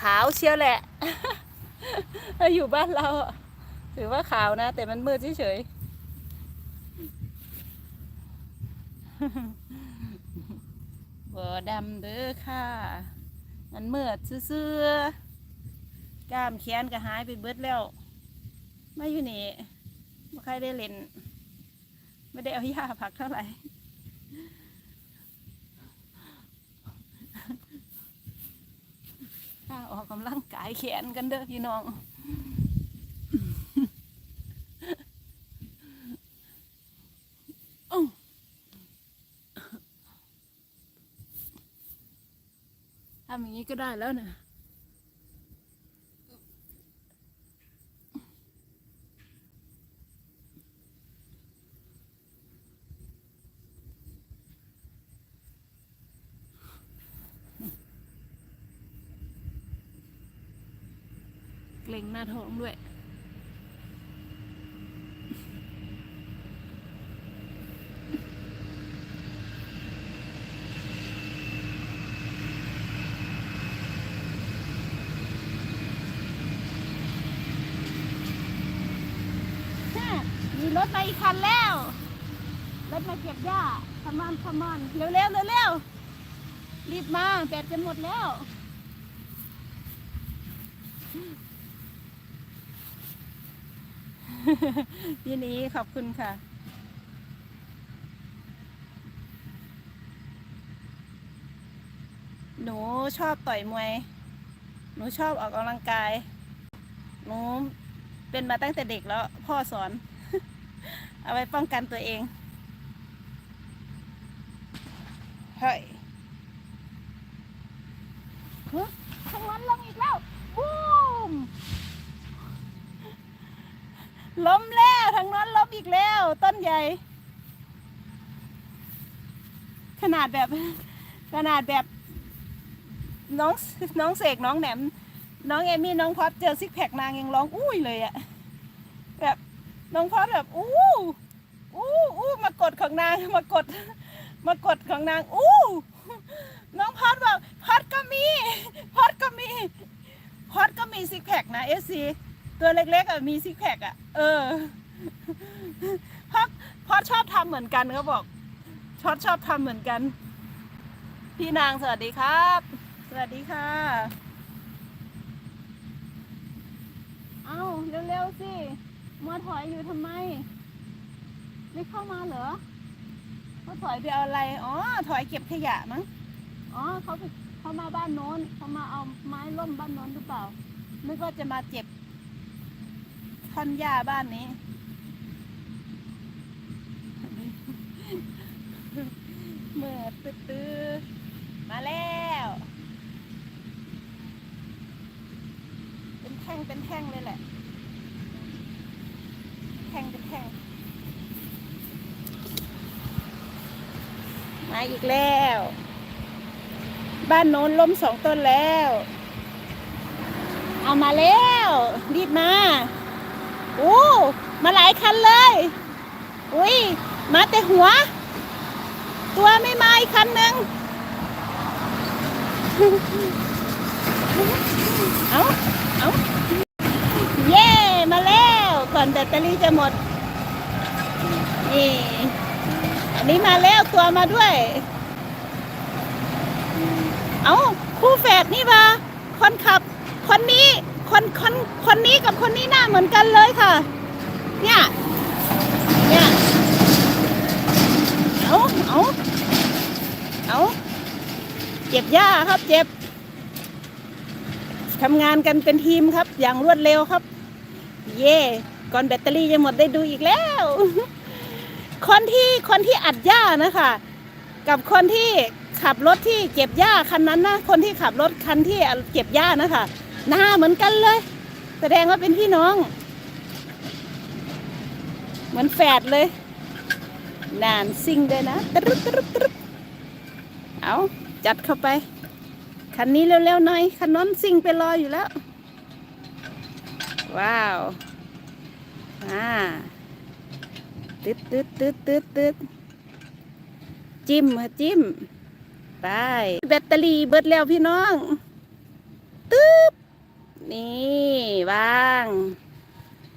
ขาวเชียวแหละ อยู่บ้านเราถือว่าขาวนะ แต่มันมืดเฉยๆบ่ดำเด้อค่ะ มันมืดซื่อๆกล้ามแขนก็หายไปเบิดแล้วมาอยู่นี่ไม่ใครได้เล่น ไม่ได้เอายาผักเท่าไหร่ ข้าออกกำลังกายแขนกันเด้อพี่น้องทำอย่างนี้ก็ได้แล้วนะ เกร็งหน้าท้องด้วย มีรถมาอีกคันแล้ว รถมาเก็บหญ้าขมอนขมอนเร็วเร็วเร็วเร็วรีบมาแบตจะหมดแล้ว ทีนี้ขอบคุณค่ะ หนูชอบต่อยมวย หนูชอบออกกำลังกาย หนูเป็นมาตั้งแต่เด็กแล้ว พ่อสอน เอาไว้ป้องกันตัวเองเฮ้ยฮะทางนั้นลงอีกแล้วบูม ล้มแล้วทางนั้นล้มอีกแล้ว ต้นใหญ่ ขนาดแบบ ขนาดแบบน้องน้องเสกน้องแหนม น้องเอมี่น้องพอดเจอซิกแพคนางยังร้องอุ้ยเลยอะแบบน้องพอดแบบอู้อู้อู้มากดของนางมากด มากดของนางอู้น้องพอดบอกพอดก็มีพอดก็มีพอดก็มีซิกแพคนะเอซี ตัวเล็กๆอะมีซิกแพคอะเออพอดพอดชอบทำเหมือนกันเขาบอกชอดชอบทำเหมือนกัน พี่นางสวัสดีครับ สวัสดีค่ะ เอาเร็วๆสิมัวถอยอยู่ทำไม ไม่เข้ามาเหรอเขาถอยไปเอาอะไร อ๋อ ถอยเก็บขยะมั้ง อ๋อเขาไปเขามาบ้านโน้นเขามาเอาไม้ล่มบ้านโน้นหรือเปล่านึกว่าจะมาเจ็บ ท่อนหญ้าบ้านนี้ เมื่อตื้อมาแล้ว เป็นแท่งเป็นแท่งเลยแหละ แท่งเป็นแท่ง มาอีกแล้ว บ้านโน้นล้มสองต้นแล้ว เอามาแล้ว รีบมา โอ้มาหลายคันเลย อุ้ยมาแต่หัว ตัวไม่มาอีกคันหนึ่งเอาเอาเย่มาแล้ว ก่อนแบตเตอรี่จะหมด นี่อันนี้มาแล้วตัวมาด้วย เอาคู่แฝดนี่มาคนขับ คนนี้ คนคนคนนี้กับคนนี้หน้าเหมือนกันเลยค่ะ เนี่ยเนี่ยเอาเอาเอาเจ็บย่าครับเจ็บทำงานกันเป็นทีมครับ อย่างรวดเร็วครับ เย่ก่อนแบตเตอรี่จะหมดได้ดูอีกแล้ว คนที่คนที่อัดหญ้านะคะ กับคนที่ขับรถที่เก็บหญ้าคันนั้นนะ คนที่ขับรถคันที่เก็บหญ้านะคะ หน้าเหมือนกันเลย แสดงว่าเป็นพี่น้อง เหมือนแฝดเลย นานซิ่งเลยนะตรุบตรุบตรุบเอาจัดเข้าไป คันนี้เร็วๆหน่อย คันน้นซิ่งไปรออยู่แล้ว ว้าว อ่าตึ๊ดตึ๊ดตึ๊ดตึ๊ดตึ๊ดจิ้มค่ะจิ้ม ไป แบตเตอรี่เบิดแล้วพี่น้อง นี่บ้าง